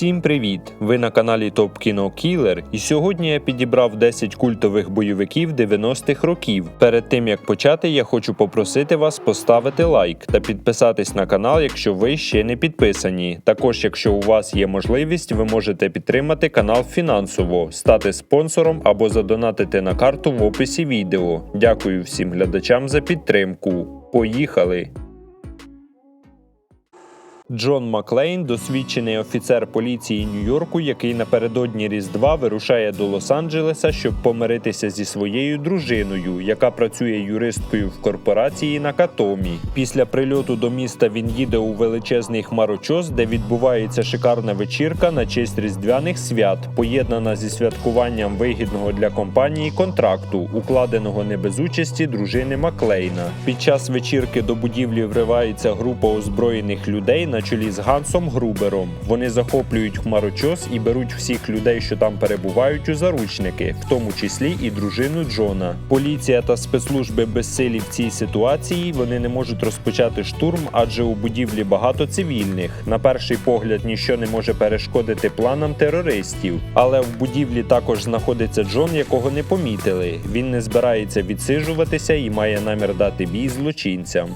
Всім привіт! Ви на каналі Топ Кіно Кілер, і сьогодні я підібрав 10 культових бойовиків 90-х років. Перед тим як почати, я хочу попросити вас поставити лайк та підписатись на канал, якщо ви ще не підписані. Також, якщо у вас є можливість, ви можете підтримати канал фінансово, стати спонсором або задонатити на карту в описі відео. Дякую всім глядачам за підтримку. Поїхали! Джон Маклейн досвідчений офіцер поліції Нью-Йорку, який напередодні Різдва вирушає до Лос-Анджелеса, щоб помиритися зі своєю дружиною, яка працює юристкою в корпорації на Катомі. Після прильоту до міста він їде у величезний хмарочос, де відбувається шикарна вечірка на честь різдвяних свят, поєднана зі святкуванням вигідного для компанії контракту, укладеного не без участі дружини Маклейна. Під час вечірки до будівлі вривається група озброєних людей на чолі з Гансом Грубером. Вони захоплюють хмарочос і беруть всіх людей, що там перебувають, у заручники, в тому числі і дружину Джона. Поліція та спецслужби безсилі в цій ситуації. Вони не можуть розпочати штурм, адже у будівлі багато цивільних. На перший погляд ніщо не може перешкодити планам терористів. Але в будівлі також знаходиться Джон, якого не помітили. Він не збирається відсиджуватися і має намір дати бій злочинцям.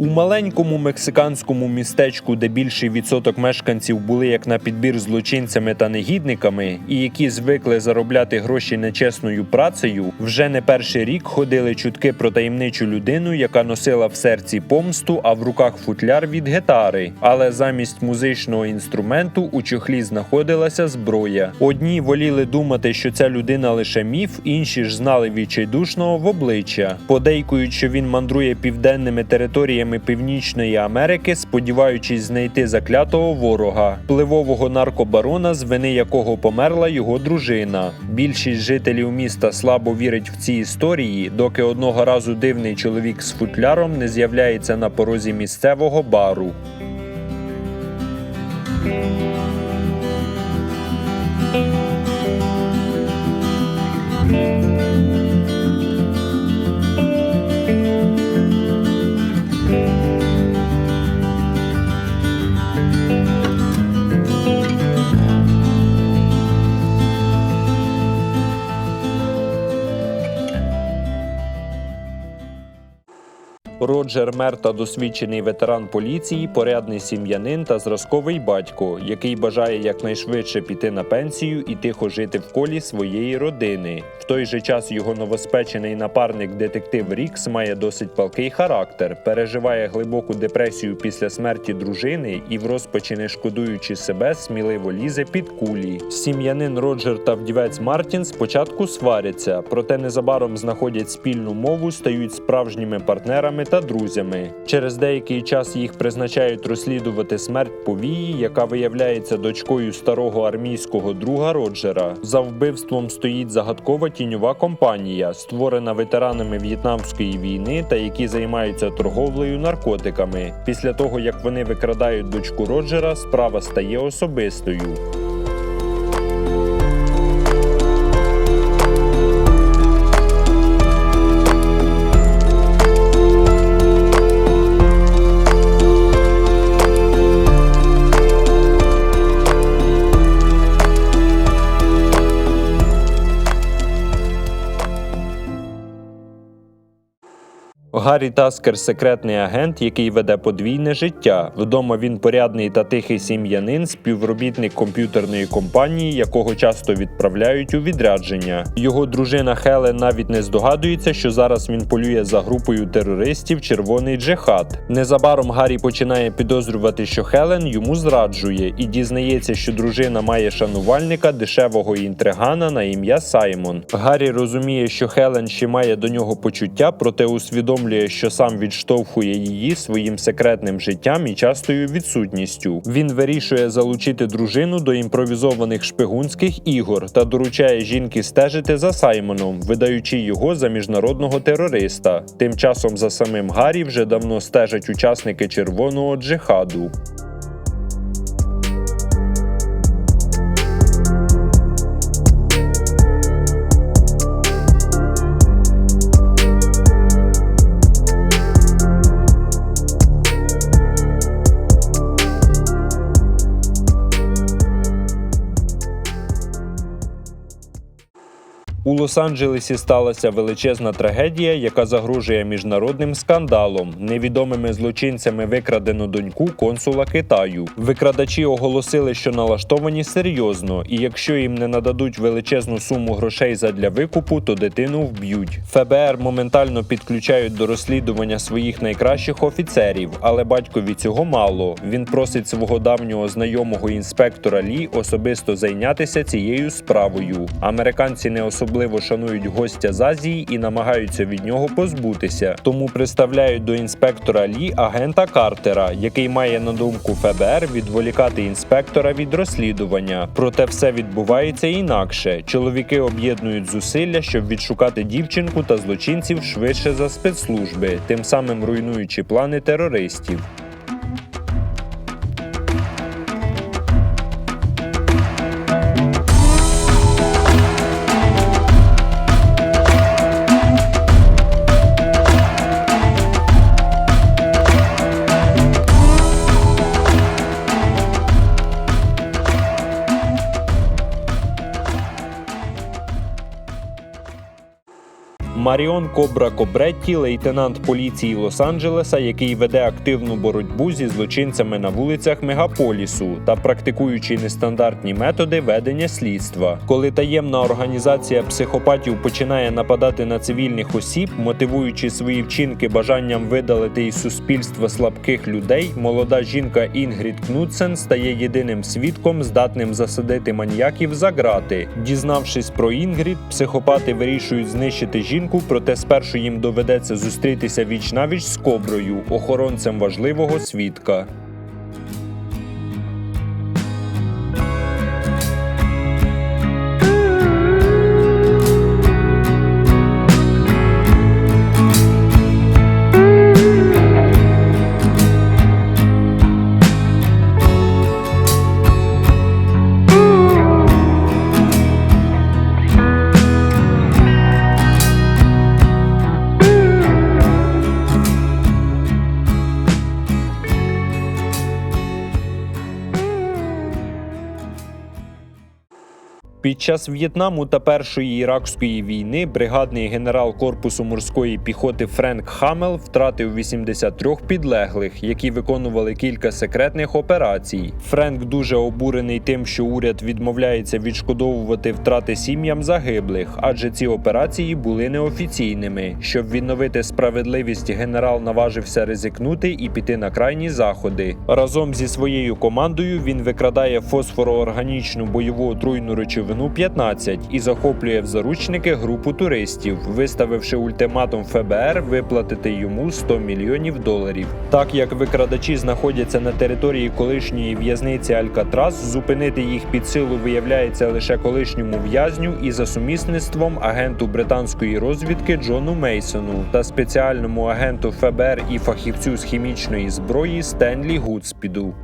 У маленькому мексиканському містечку, де більший відсоток мешканців були як на підбір злочинцями та негідниками, і які звикли заробляти гроші нечесною працею, вже не перший рік ходили чутки про таємничу людину, яка носила в серці помсту, а в руках футляр від гітари. Але замість музичного інструменту у чохлі знаходилася зброя. Одні воліли думати, що ця людина лише міф, інші ж знали відчайдушного в обличчя. Подейкують, що він мандрує південними територіями Північної Америки, сподіваючись знайти заклятого ворога, пливового наркобарона, з вини якого померла його дружина. Більшість жителів міста слабо вірить в ці історії, доки одного разу дивний чоловік з футляром не з'являється на порозі місцевого бару. Роджер Мерта досвідчений ветеран поліції, порядний сім'янин та зразковий батько, який бажає якнайшвидше піти на пенсію і тихо жити в колі своєї родини. В той же час його новоспечений напарник детектив Рікс має досить палкий характер, переживає глибоку депресію після смерті дружини і, в розпачі не шкодуючи себе, сміливо лізе під кулі. Сім'янин Роджер та вдівець Мартін спочатку сваряться, проте незабаром знаходять спільну мову, стають справжніми партнерами та друзями. Через деякий час їх призначають розслідувати смерть повії, яка виявляється дочкою старого армійського друга Роджера. За вбивством стоїть загадкова тіньова компанія, створена ветеранами В'єтнамської війни та які займаються торговлею наркотиками. Після того як вони викрадають дочку Роджера, справа стає особистою. Гаррі Таскер секретний агент, який веде подвійне життя. Вдома він порядний та тихий сім'янин, співробітник комп'ютерної компанії, якого часто відправляють у відрядження. Його дружина Хелен навіть не здогадується, що зараз він полює за групою терористів Червоний Джихад. Незабаром Гаррі починає підозрювати, що Хелен йому зраджує, і дізнається, що дружина має шанувальника дешевого інтригана на ім'я Саймон. Гаррі розуміє, що Хелен ще має до нього почуття, проте усвідомлює, що сам відштовхує її своїм секретним життям і частою відсутністю. Він вирішує залучити дружину до імпровізованих шпигунських ігор та доручає жінки стежити за Саймоном, видаючи його за міжнародного терориста. Тим часом за самим Гаррі вже давно стежать учасники червоного джихаду. Лос-Анджелесі сталася величезна трагедія, яка загрожує міжнародним скандалом. Невідомими злочинцями викрадено доньку консула Китаю. Викрадачі оголосили, що налаштовані серйозно, і якщо їм не нададуть величезну суму грошей задля викупу, то дитину вб'ють. ФБР моментально підключають до розслідування своїх найкращих офіцерів, але батькові цього мало. Він просить свого давнього знайомого інспектора Лі особисто зайнятися цією справою. Американці не особливо шанують гостя з Азії і намагаються від нього позбутися. Тому представляють до інспектора Лі агента Картера, який має на думку ФБР відволікати інспектора від розслідування. Проте все відбувається інакше. Чоловіки об'єднують зусилля, щоб відшукати дівчинку та злочинців швидше за спецслужби, тим самим руйнуючи плани терористів. Маріон Кобра Кобретті, лейтенант поліції Лос-Анджелеса, який веде активну боротьбу зі злочинцями на вулицях мегаполісу та практикуючи нестандартні методи ведення слідства. Коли таємна організація психопатів починає нападати на цивільних осіб, мотивуючи свої вчинки бажанням видалити із суспільства слабких людей, молода жінка Інгрід Кнутсен стає єдиним свідком, здатним засадити маньяків за грати. Дізнавшись про Інгрід, психопати вирішують знищити жінку, проте спершу їм доведеться зустрітися віч навіч з коброю, охоронцем важливого свідка. Під час В'єтнаму та Першої іракської війни бригадний генерал корпусу морської піхоти Френк Хамел втратив 83 підлеглих, які виконували кілька секретних операцій. Френк дуже обурений тим, що уряд відмовляється відшкодовувати втрати сім'ям загиблих, адже ці операції були неофіційними. Щоб відновити справедливість, генерал наважився ризикнути і піти на крайні заходи. Разом зі своєю командою він викрадає фосфороорганічну бойову отруйну речовину 15 і захоплює в заручники групу туристів, виставивши ультиматум ФБР виплатити йому 100 мільйонів доларів. Так як викрадачі знаходяться на території колишньої в'язниці Алькатрас, зупинити їх під силу виявляється лише колишньому в'язню і за сумісництвом агенту британської розвідки Джону Мейсону та спеціальному агенту ФБР і фахівцю з хімічної зброї Стенлі Гудспіду.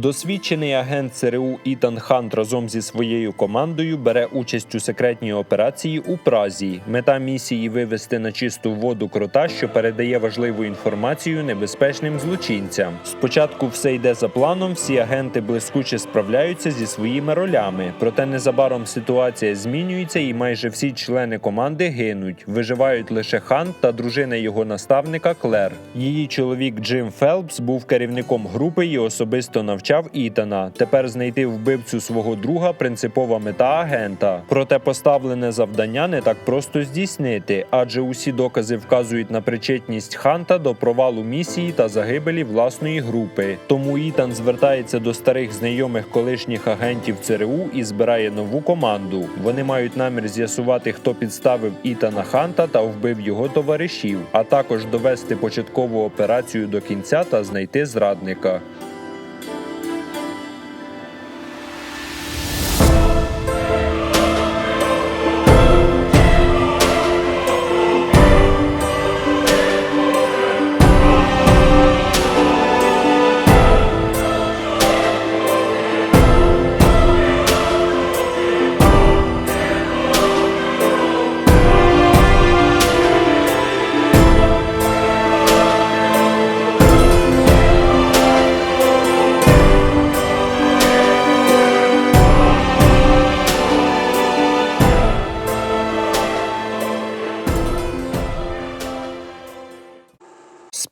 Досвідчений агент ЦРУ Ітан Хант разом зі своєю командою бере участь у секретній операції у Празі. Мета місії вивести на чисту воду крота, що передає важливу інформацію небезпечним злочинцям. Спочатку все йде за планом, всі агенти блискуче справляються зі своїми ролями. Проте незабаром ситуація змінюється, і майже всі члени команди гинуть. Виживають лише Хант та дружина його наставника Клер. Її чоловік Джим Фелпс був керівником групи і особисто навчав Ітана. Тепер знайти вбивцю свого друга принципова мета агента. Проте поставлене завдання не так просто здійснити, адже усі докази вказують на причетність Ханта до провалу місії та загибелі власної групи. Тому Ітан звертається до старих знайомих колишніх агентів ЦРУ і збирає нову команду. Вони мають намір з'ясувати, хто підставив Ітана Ханта та вбив його товаришів, а також довести початкову операцію до кінця та знайти зрадника.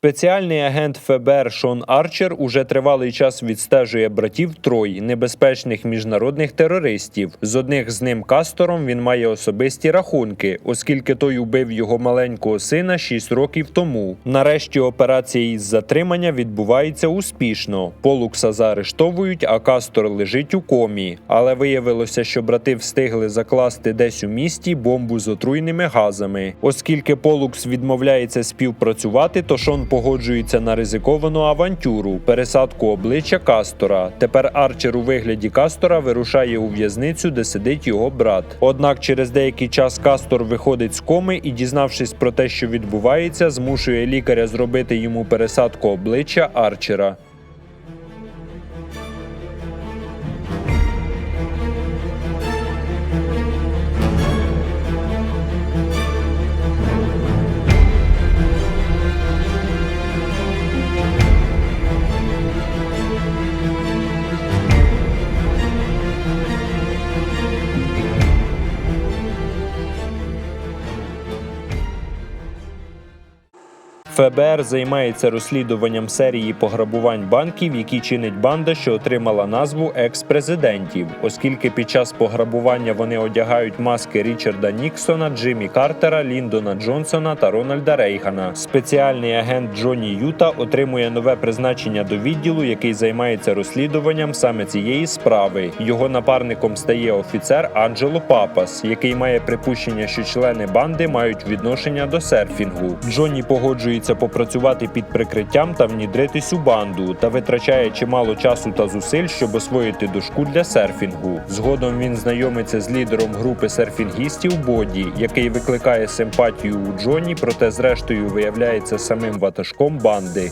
Спеціальний агент ФБР Шон Арчер уже тривалий час відстежує братів Трой, небезпечних міжнародних терористів. З одних з ним Кастором він має особисті рахунки, оскільки той убив його маленького сина 6 років тому. Нарешті операція із затримання відбувається успішно. Полукса заарештовують, а Кастор лежить у комі. Але виявилося, що брати встигли закласти десь у місті бомбу з отруйними газами. Оскільки Полукс відмовляється співпрацювати, то Шон погоджується на ризиковану авантюру пересадку обличчя Кастора. Тепер Арчер у вигляді Кастора вирушає у в'язницю, де сидить його брат. Однак через деякий час Кастор виходить з коми і, дізнавшись про те, що відбувається, змушує лікаря зробити йому пересадку обличчя Арчера. ФБР займається розслідуванням серії пограбувань банків, які чинить банда, що отримала назву екс-президентів, оскільки під час пограбування вони одягають маски Річарда Ніксона, Джиммі Картера, Ліндона Джонсона та Рональда Рейгана. Спеціальний агент Джонні Юта отримує нове призначення до відділу, який займається розслідуванням саме цієї справи. Його напарником стає офіцер Анджело Папас, який має припущення, що члени банди мають відношення до серфінгу. Джонні погоджується попрацювати під прикриттям та внідритись у банду та витрачає чимало часу та зусиль, щоб освоїти дошку для серфінгу. Згодом він знайомиться з лідером групи серфінгістів Боді, який викликає симпатію у Джоні, проте зрештою виявляється самим ватажком банди.